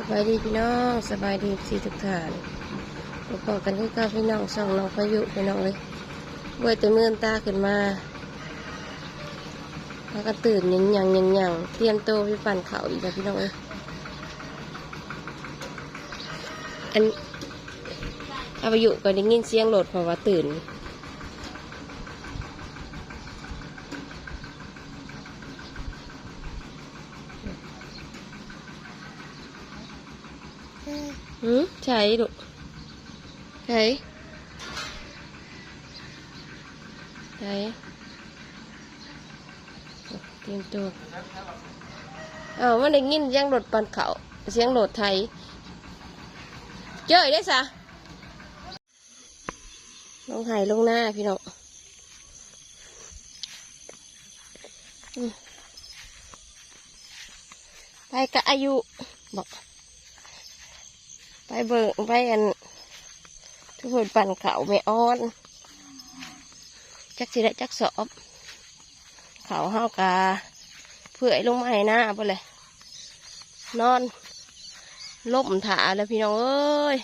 สบายดีพี่น้องสบายดีสี่ทุกท่านพบกันที่ก้าพี่น้องส่องน้องพายุพี่น้องเลยเบื่อแต่เมื่อนตาขึ้นมาแล้วก็ตื่นยังยังยังยังเตรียมโตวพี่ปั่นเขาอีกแล้วพี่น้องเลยอันอาไปอยู่ก็ได้ยินเสียงรถเพราะว่าตื่น หืมใช่ลูกใช่ใช่เตรียมตัวเอามันได้ยินเสียงรถปันเขาเสียงรถไทยเจ้ยได้สะลงไห้ลงหน้าพี่น้องอืมไปกับอายุบอก ไปเบิ่งไปอัน ทุกคนปั่นเขาไม่อ้อน จักสิได้จักสอบ เขาเฮากาเพื่อยลงมาให้หน้าไปเลย นอนล่มถาแล้วพี่น้องเอ้ย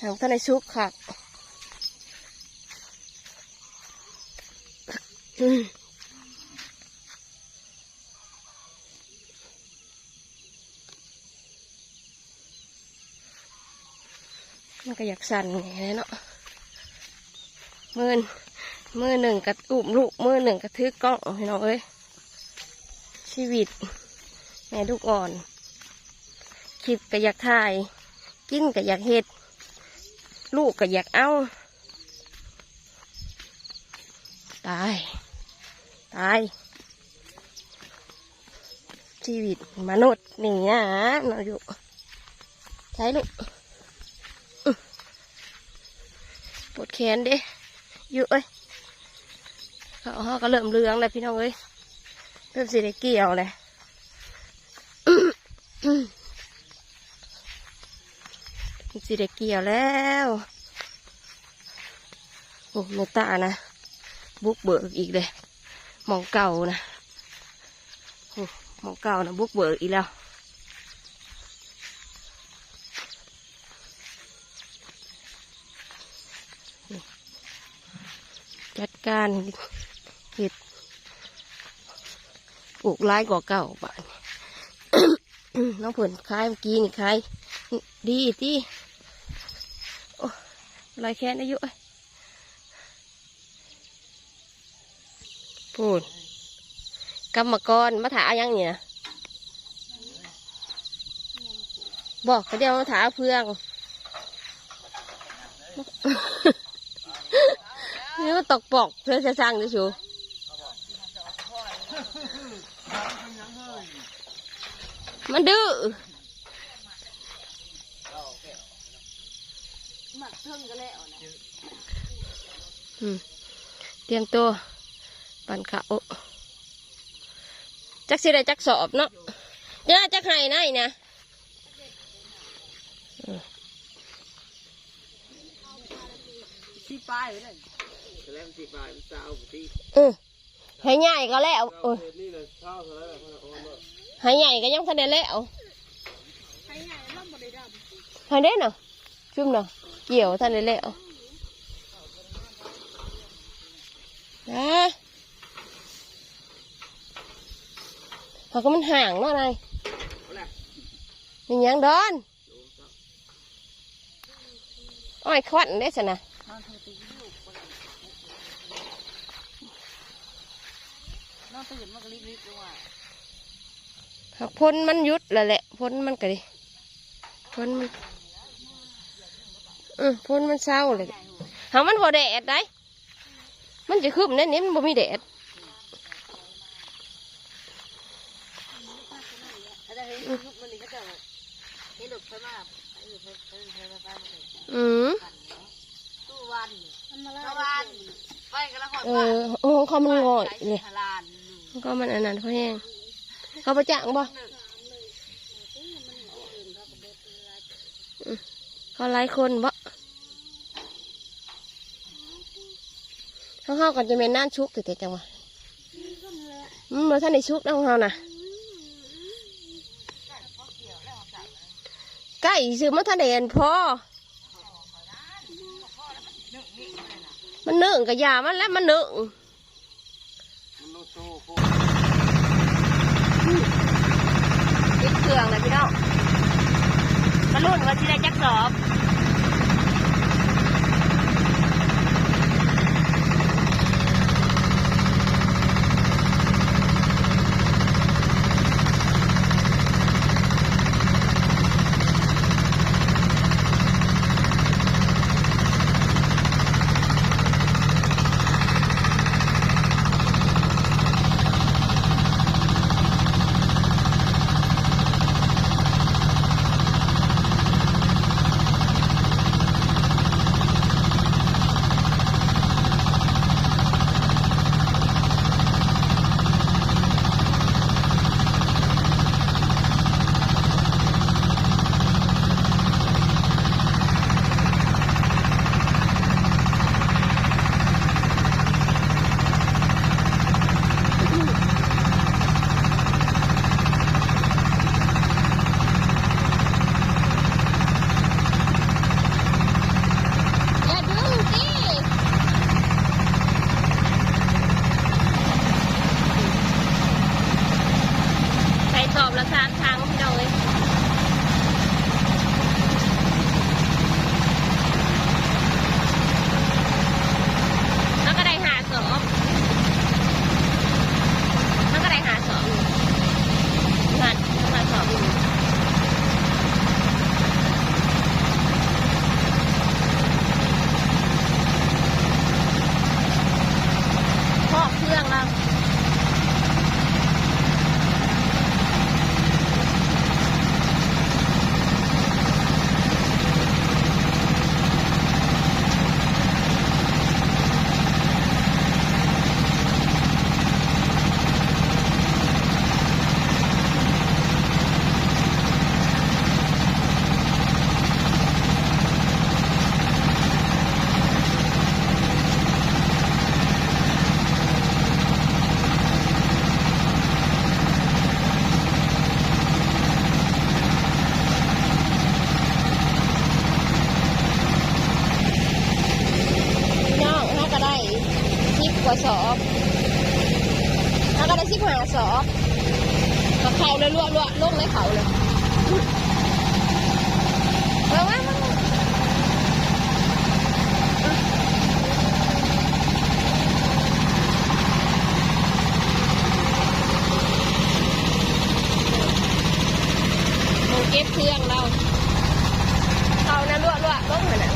หางท่านในซุกค่ะ มันก็อยากสั่นไงเนาะมือมือหนึ่งกระอุ้มลูกมือหนึ่งกระถือกล้องพี่น้องเอ้ยชีวิต แม่ลูกอ่อน คลิปก็อยากถ่าย กินก็อยากเฮ็ด ลูกก็อยากเอาตาย ตาย ชีวิตมนุษย์นี่นะเราอยู่ใช้ลูก ป วดแขนเด้ยู่เอ้ยเขาเขาก็เริ่มเลืองแล้วพี่น้องเอ้ยเริ่มสิได้เกี่ยวเลยสิได้เกี่ยวแล้วโอ้เมตานะบุกเบิกอีกเลยมองเก่านะโอ้มองเก่านะบุกเบิกอีกแล้ว จัดการเห็ดปลูกร้ายกว่าเก่าบ้านน้องผลคลายเมื่อกี้นี่คลายดีที่โอ้ลายแค้นอายุเอ้ยพูดกรรมกรมาถายังเนี่ยบอกเขาเดียวมาถาเพื่อง นี่มันตกปอกเพื่อจะสร้างดิชูมันดื้อเตรียมตัวปั่นขาจักสิได้จักสอบเนาะย่าจักไห้ไหนนะที่ป้ายเลย แล้สิบาทมันเศร้าปกติเออให้ใหญ่ก็แล้วเออนี่เลยเศร้าเท่าหานว่าให้ใหญ่ก็ยังทันได้แล้วใครใหญ่ร่ำบริดให้ได้เนาะชุ่มเนาะเกี่ยวทันได้แล้วนะเขาก็มันห่างเนาะนายมันยังดอนอ้อยควันได้สินะำนอนตื่นลูกนอนตื่นมันก็รีบๆด้วยหากพ้นมันหยุดแล้วแหละพ้นมันก็ดิพ้นมันเออพ้นมันเศร้าเลยหามันพอแดดได้มันจะคืบแน่นี้มันบ่มีแดดถ้าจะเห็นลูกมันนี่ก็จะเห็นหลุดไปมากไปอยู่ไปไปไปไปไปไปอืมตู้วันตู้วันไปกันแล้วหอดเออโอ้ของเขามันง่อยเลย ฮาลานของเขามันอันนั้นเขาแห้งเขาประจังบ่อืมเขาหลายคนบ่เขาเข้ากันจะเป็นน่านชุกแต่จังหวะอืมเมื่อท่านในชุกแล้วของเขาน่ะได้ซื้อมาทะเลนพอมันเนื่องกับยามันแล้วมันเนื่อง นโลโต้โคปิดเครื่องเลยพี่น้องมาลุ้นว่าที่ได้จักสอบ ว่าสอบถ้าก็ได้สิบห้าสอบกับเขาเลยลวกลวกลงในเขาเลยแล้วว่ามันหมูเก็บเครื่องเราเขานะลวกลวกลงเลยนะ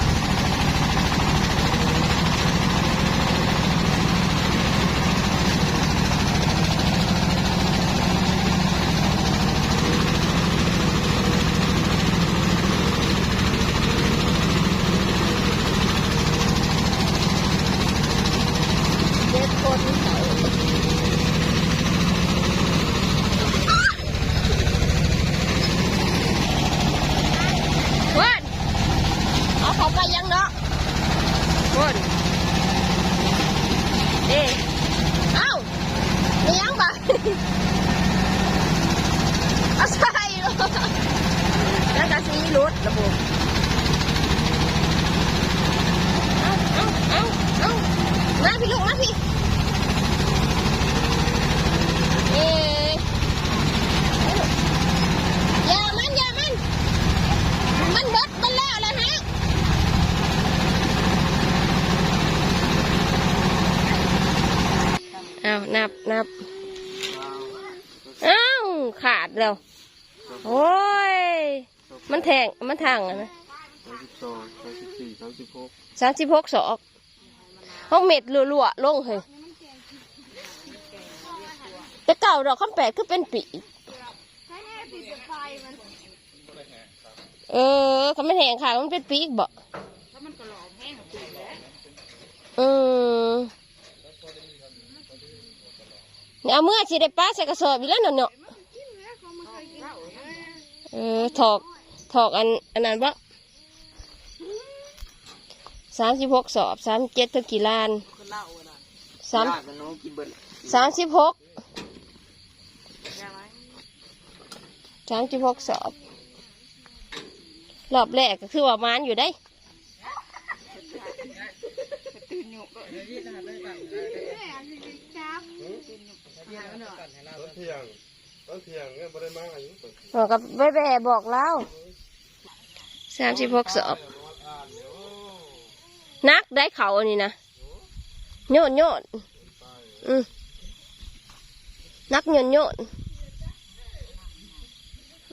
เจ็ดคนเขาวันเอาเขาไปยังเนาะวันเอ๊ะเอ้ามียังบ่ เอาใส่แล้วก็สีรถระบบเอาเอาเอาเอามาพี่ลูกมาพี่ เอ๊ะอย่ามันอย่ามัน มันเบิดมันแล้วแล้วฮะ เอานับนับอ้าวขาดแล้ว โอ้ย มันแทงมันทางอะนะสามสิบสองสามสิบสี่สามสิบหกสามสิบหกศอกห้องเม็ดรัวๆลงเฮ้ยแต่เก่าดอกคำแปดคือเป็นปีเออเขาไม่แหงค่ะมันเป็นปีกบ่เออ เอาเมื่อสิได้ป้าใส่กระสอบอีกแล้วเนาะเนาะเออถอกถอกอันอันนั้นบ่สามสิบหกสอบสามเจ็ดถึงกี่ล้านสามสามสิบหกสามสิบหกสอบ รอบแรกก็คือว่ามานอยู่ได้ ตอนเที่ยงตอนเที่ยงเนี่ยบ่ได้มาอายุตอนเที่ยงบอกกับแบ่ๆบอกเล่าสามสิบหกสอบนักได้เขาอันนี้นะโยนโยนอืมนักโยนโยน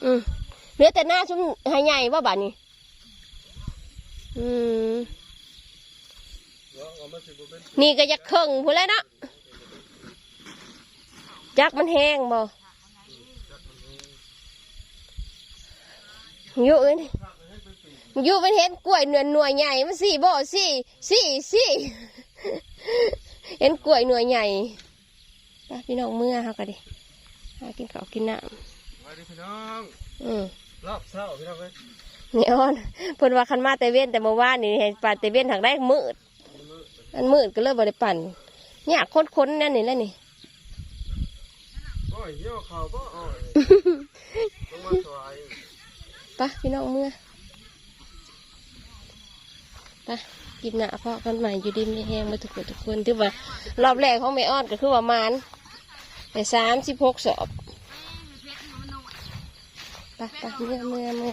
อืมเหลือแต่หน้าชุ่มหายใหญ่ว่าบ้านี้อืมแล้วเอามาสิบ่เป็นนี่ก็ยักเคิงพูดแล้วเนาะ จักมันแห้งบ่อยู่เอ้ยอยู่มันเห็นกล้วยหน่วยหน่วยใหญ่มันสี่บ่สี่สี่สี่เห็นกล้วยหน่วยใหญ่ไปพี่น้องเมื่อเขาก็ดิหากินข้าวกินน้สวัสดีพี่น้องำอืมรอบเช้าพี่น้องเอ้ยนี่อ้อนเพิ่นว่าคันมาแต่เว้นแต่เมื่อวานนี่ให้ปั่นแต่เว้นทางได้มืดมันมืดก็เลยบ่ได้ปั่นเนี่ยค้นๆนั่นนี่แหละนี่ โอ้ยเหี่ยวเขาบ่โอ้ยลงมาสวยปะพี่น้องเมื่อไปะกินหน้าพ่อกันใหม่อยู่ดิมในแห้งมาทุกคนทุกคนถือว่ารอบแรกของแม่อ้อนก็คือว่ามานแต่สามสิบหกสอบไปะปะเมื่อเมื่อเมื่อ